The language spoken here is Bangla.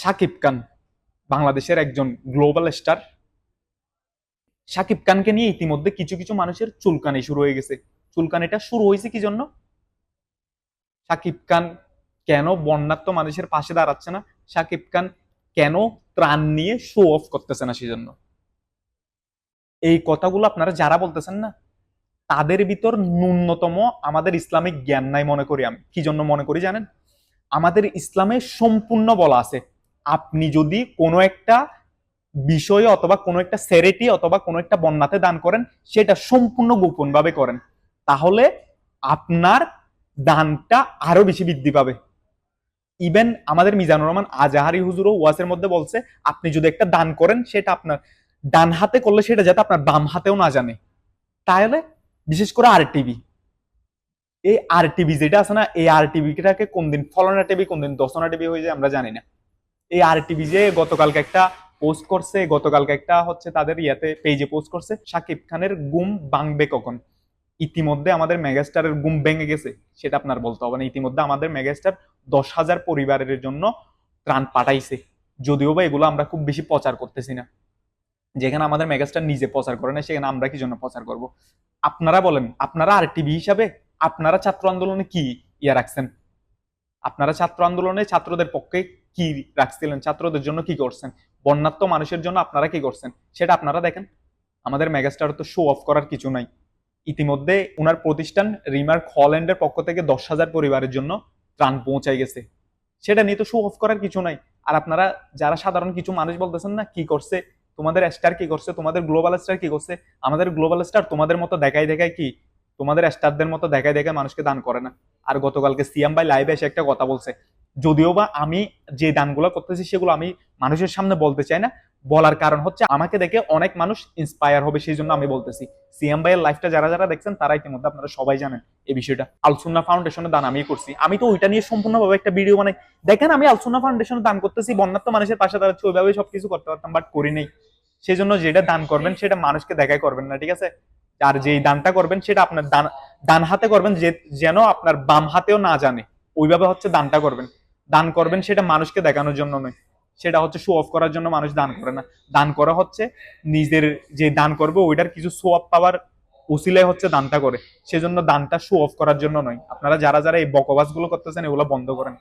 সাকিব খান বাংলাদেশের একজন গ্লোবাল স্টার। সাকিব খানকে নিয়ে ইতিমধ্যে কিছু কিছু মানুষের চুলকানি শুরু হয়ে গেছে। চুলকানিটা শুরু হয়েছে কি জন্য? সাকিব খান কেন বন্যাত্ম মানুষের পাশে দাঁড়াচ্ছে না? সাকিব খান কেন ত্রাণ নিয়ে শো অফ করতেছে না সেজন্য? এই কথাগুলো আপনারা যারা বলতেছেন না, তাদের ভিতর ন্যূনতম আমাদের ইসলামিক জ্ঞান নাই মনে করি আমি। কি জন্য মনে করি জানেন? আমাদের ইসলামে সম্পূর্ণ বলা আছে আপনি যদি কোনো একটা বিষয়ে অথবা কোনো একটা সেরেটি অথবা কোনো একটা বন্যাতে দান করেন, সেটা সম্পূর্ণ গোপনভাবে করেন, তাহলে আপনার দানটা আরও বেশি বৃদ্ধি পাবে। ইভেন আমাদের মিজানুর রহমান আজাহারি হুজুরও ওয়াসের মধ্যে বলছে, আপনি যদি একটা দান করেন, সেটা আপনার ডান হাতে করলে সেটা যাতে আপনার বাম হাতেও না জানে। তাহলে বিশেষ করে আর টিভি এই আর টিভি যেটা আছে না, এই আর টিভিটাকে কোন দিন ফলনা টিভি কোন দিন দশনা টিভি হয়ে যায়, আমরা জানি না। এই আর টিভি যে গতকালকে একটা পোস্ট করছে, গতকালকে একটা হচ্ছে তাদের ইয়াতে পেজে পোস্ট করছে, সাকিব খানের গুম বাংবে কখন? ইতিমধ্যে আমাদের মেগাস্টারের গুম ভেঙে গেছে, সেটা আপনার বলতে হবে না। ইতিমধ্যে আমাদের মেগাস্টার দশ হাজার পরিবারের জন্য ত্রাণ পাঠাইছে। যদিও বা এগুলো আমরা খুব বেশি প্রচার করতেছি না। যেখানে আমাদের মেগাস্টার নিজে প্রচার করে না সেখানে আমরা কি জন্য প্রচার করব? আপনারা বলেন, আপনারা আর টিভি হিসাবে আপনারা ছাত্র আন্দোলনে কি ইয়া রাখছেন? আপনারা ছাত্র আন্দোলনে ছাত্রদের পক্ষে কি রাখছিলেন? ছাত্রদের জন্য কি করছেন? বন্যাত্ম মানুষের জন্য আপনারা কি করছেন? সেটা আপনারা দেখেন। আমাদের মেগাস্টার তো শো অফ করার কিছু নাই। ইতিমধ্যে ওনার প্রতিষ্ঠান রিমার্ক হল্যান্ডের পক্ষ থেকে দশ হাজার পরিবারের জন্য ত্রাণ পৌঁছাই গেছে। সেটা নিয়ে তো শো অফ করার কিছু নাই। আর আপনারা যারা সাধারণ কিছু মানুষ বলতেছেন না, কি করছে? তোমাদের স্টার কি করছে? তোমাদের গ্লোবাল স্টার কি করছে? আমাদের গ্লোবাল স্টার তোমাদের মতো দেখাই দেখায় কি? তোমাদের স্টারদের মতো দেখায় দেখায় মানুষকে দান করে না। আর গতকালকে সিএম ভাই লাইভে এসে একটা কথা বলছে। যদিও বা আমি যে দানগুলো করতেছি সেগুলো আমি মানুষের সামনে বলতে চাই না, বলার কারণ হচ্ছে আমাকে দেখে অনেক মানুষ ইন্সপায়ার হবে সেই জন্য আমি বলতেছি। সিএম ভাইয়ের লাইফটা যারা যারা দেখছেন, তারা ইতিমধ্যে আপনারা সবাই জানেন এই বিষয়টা। আলসুন্না ফাউন্ডেশনের দান আমি করছি। আমি তো ওইটা নিয়ে সম্পূর্ণভাবে একটা ভিডিও বানাই। দেখেন আমি আলসুন্না ফাউন্ডেশনে দান করতেছি বন্যাত্ম মানুষের পাশে দাঁড়াচ্ছি ওইভাবে সবকিছু করতে পারতাম বাট করি নেই। সেই জন্য যেটা দান করবেন, সেটা মানুষকে দেখাই করবেন না, ঠিক আছে? আর যেই দানটা করবেন সেটা আপনার দান, ডান হাতে করবেন যে, যেন আপনার বাম হাতেও না জানে। ওইভাবে হচ্ছে দানটা করবেন। দান করবেন সেটা মানুষকে দেখানোর জন্য নয়। সেটা হচ্ছে শো অফ করার জন্য মানুষ দান করে না। দান করা হচ্ছে নিজের যে দান করবে, ওইটার কিছু শো অফ পাওয়ার উসিলে হচ্ছে দানটা করে। সেজন্য দানটা শো অফ করার জন্য নয়। আপনারা যারা যারা এই বকবাসগুলো করতেছেন, এগুলো বন্ধ করেন।